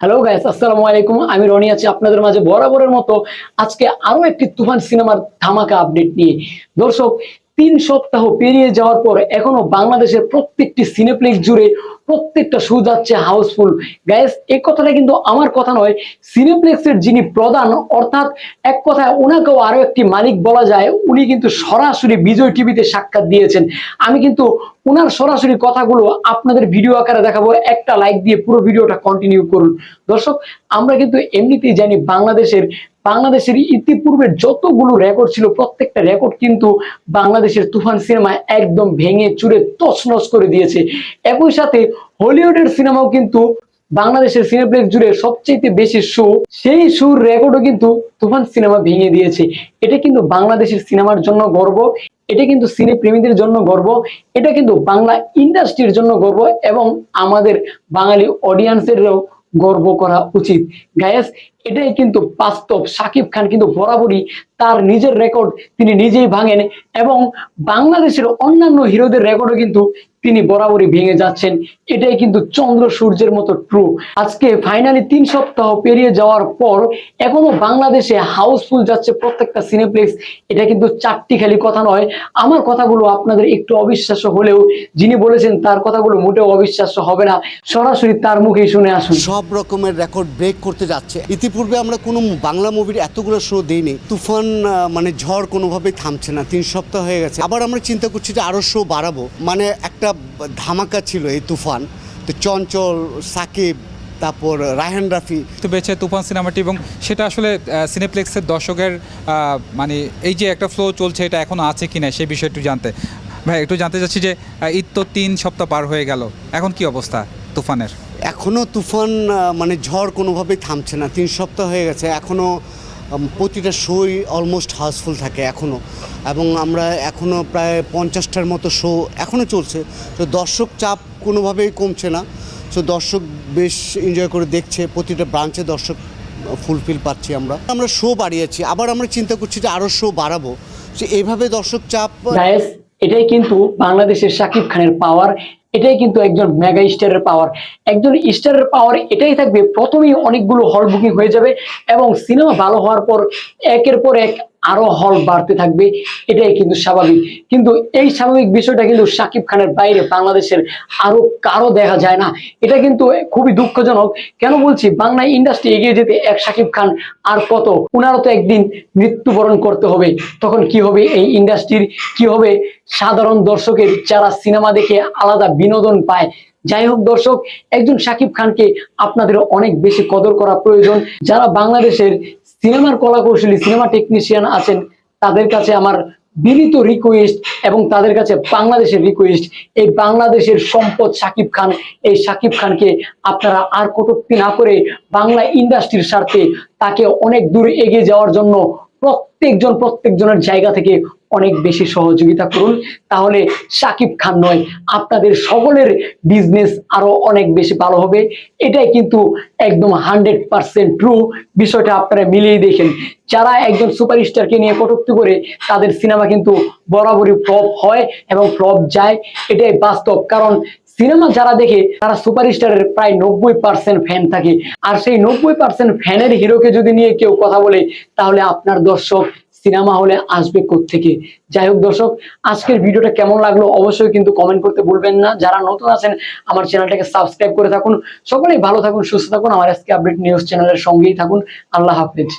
Hello guys আসসালামু আলাইকুম আমি রনি আছি আপনাদের মাঝে বরাবরের মতো। আজকে আরও একটি তুফান সিনেমার ধামাকা আপডেট নিয়ে। দর্শক, তিন সপ্তাহ পেরিয়ে যাওয়ার পর এখনও বাংলাদেশের প্রত্যেকটি সিনেপ্লেক্স জুড়ে প্রত্যেকটা শো যাচ্ছে হাউসফুল গ্যাস এই কথাটা কিন্তু আমার কথা নয় সিনেপ্লেক্সের যিনি প্রধান, অর্থাৎ এক কথায় ওনাকেও আরও একটি মালিক বলা যায়, উনি কিন্তু সরাসরি বিজয় টিভিতে সাক্ষাৎ দিয়েছেন। আমি কিন্তু ওনার সরাসরি কথাগুলো আপনাদের ভিডিও আকারে দেখাবো, একটা লাইক দিয়ে পুরো ভিডিওটা কন্টিনিউ করুন। দর্শক, আমরা কিন্তু এমনিতেই জানি বাংলাদেশের বাংলাদেশের ইতিপূর্বে যতগুলো রেকর্ড ছিল, প্রত্যেকটা রেকর্ড কিন্তু বাংলাদেশের তুফান সিনেমা একদম ভেঙে চুরে তছনছ করে দিয়েছে। একই সাথে হলিউডের সিনেমাও কিন্তু বাংলাদেশের সিনেপ্লেক্স জুড়ে সবচেয়ে বেশি শো, সেই শোর রেকর্ডও কিন্তু তুফান সিনেমা ভেঙে দিয়েছে। এটা কিন্তু বাংলাদেশের সিনেমার জন্য গর্ব, এটা কিন্তু সিনে প্রেমীদের জন্য গর্ব, এটা কিন্তু বাংলা ইন্ডাস্ট্রির জন্য গর্ব এবং আমাদের বাঙালি অডিয়েন্সেরও গর্ব করা উচিত। গায়েস এটাই কিন্তু বাস্তব। সাকিব খান কিন্তু বরাবরই তার নিজের রেকর্ড তিনি নিজেই ভাঙেন এবং বাংলাদেশের অন্যান্য হিরোদের রেকর্ডও কিন্তু তিনি বরাবরই ভেঙে যাচ্ছেন। এটাই কিন্তু চন্দ্র সূর্যের মতো ট্রু আজকে ফাইনালি তিন সপ্তাহ পেরিয়ে যাওয়ার পর এখনও বাংলাদেশে হাউসফুল যাচ্ছে প্রত্যেকটা সিনেপ্লেক্স এটা কিন্তু চারটি খালি কথা নয়। আমার কথাগুলো আপনাদের একটু অবিশ্বাস্য হলেও যিনি বলেছেন তার কথাগুলো মোটেও অবিশ্বাস্য হবে না। সরাসরি তার মুখেই শুনে আসুন। সব রকমের রেকর্ড ব্রেক করতে যাচ্ছে। ইতিপূর্বে আমরা কোনো বাংলা মুভির এতগুলো শো দিইনি। তুফান মানে ঝড় কোনোভাবেই থামছে না, তিন সপ্তাহ হয়ে গেছে। আবার আমরা চিন্তা করছি যে আরও শো বাড়াবো। মানে একটা ধামাকা ছিল এই তুফান। তো চঞ্চল, সাকিব, তারপর রায়হান রাফি। তো বেছে তুফান সিনেমাটি এবং সেটা আসলে সিনেপ্লেক্সের দর্শকের মানে এই যে একটা ফ্লো চলছে, এটা এখনও আছে কি না সেই বিষয়ে একটু জানতে। ভাই, একটু জানতে চাচ্ছি যে ঈদ তো তিন সপ্তাহ পার হয়ে গেল। এখন কি অবস্থা তুফানের? এখনও তুফান মানে ঝড় কোনোভাবেই থামছে না। তিন সপ্তাহ হয়ে গেছে এখনও প্রতিটা শোই অলমোস্ট হাউসফুল থাকে এখনও এবং আমরা এখনও প্রায় পঞ্চাশটার মতো শো এখনও চলছে। তো দর্শক চাপ কোনোভাবেই কমছে না। তো দর্শক বেশ এনজয় করে দেখছে, প্রতিটা ব্রাঞ্চে দর্শক ফুলফিল পাচ্ছি আমরা। আমরা শো বাড়িয়েছি, আবার আমরা চিন্তা করছি যে আরও শো বাড়াবো। তো এইভাবে দর্শক চাপ এটাই কিন্তু বাংলাদেশের শাকিব খানের পাওয়ার এটাই কিন্তু একজন মেগা স্টারের পাওয়ার একজন স্টারের পাওয়ার এটাই থাকবে, প্রথমেই অনেকগুলো হল বুকিং হয়ে যাবে এবং সিনেমা ভালো হওয়ার পর একের পর এক আরও হল বাড়তে থাকবে, এটাই কিন্তু স্বাভাবিক। কিন্তু এই স্বাভাবিক বিষয়টা কিন্তু সাকিব খানের বাইরে বাংলাদেশের আরও কারও দেখা যায় না। এটা কিন্তু খুবই দুঃখজনক। কেন বলছি? বাংলা ইন্ডাস্ট্রি এগিয়ে যেতে এক সাকিব খান আর কত? উনারও তো একদিন মৃত্যুবরণ করতে হবে। তখন কি হবে এই ইন্ডাস্ট্রির কি হবে? সাধারণ দর্শকের যারা সিনেমা দেখে আলাদা বিনোদন পায়, যাই হোক দর্শক, একজন শাকিব খানকে আপনাদের অনেক বেশি কদর করা প্রয়োজন। যারা বাংলাদেশের সিনেমার কলা কৌশলী সিনেমা টেকনিশিয়ান আছেন, তাদের কাছে আমার বিনীত রিকোয়েস্ট এবং তাদের কাছে বাংলাদেশের রিকোয়েস্ট এই বাংলাদেশের সম্পদ শাকিব খান, এই শাকিব খানকে আপনারা আর কটূক্তি না করে বাংলা ইন্ডাস্ট্রির স্বার্থে তাকে অনেক দূর এগিয়ে যাওয়ার জন্য প্রত্যেকজন প্রত্যেকজনের জায়গা থেকে অনেক বেশি সহযোগিতা করুন। তাহলে শাকিব খান নয়, আপনাদের সকলের বিজনেস আরও অনেক বেশি ভালো হবে। এটাই কিন্তু একদম হান্ড্রেড পার্সেন্ট ট্রু বিষয়টা আপনারা মিলিয়ে দেখেন। যারা একজন সুপারস্টারকে নিয়ে কটূক্তি করে, তাদের সিনেমা কিন্তু বরাবরই ফ্লপ হয় এবং ফ্লপ যায়। এটাই বাস্তব। কারণ সিনেমা যারা দেখে তারা সুপারস্টারের প্রায় নব্বই পার্সেন্ট ফ্যান থাকে। আর সেই নব্বই পার্সেন্ট ফ্যানের হিরোকে যদি নিয়ে কেউ কথা বলে, তাহলে আপনার দর্শক সিনেমা হলে আসবে থেকে যাই হোক দর্শক, আজকের ভিডিওটা কেমন লাগল অবশ্যই কিন্তু কমেন্ট করতে ভুলবেন না। যারা নতুন আছেন, আমার চ্যানেলটাকে সাবস্ক্রাইব করে থাকুন। সকলেই ভালো থাকুন, সুস্থ থাকুন। আমার আজকে আপডেট নিউজ চ্যানেলের সঙ্গেই থাকুন। আল্লাহ হাফেজ।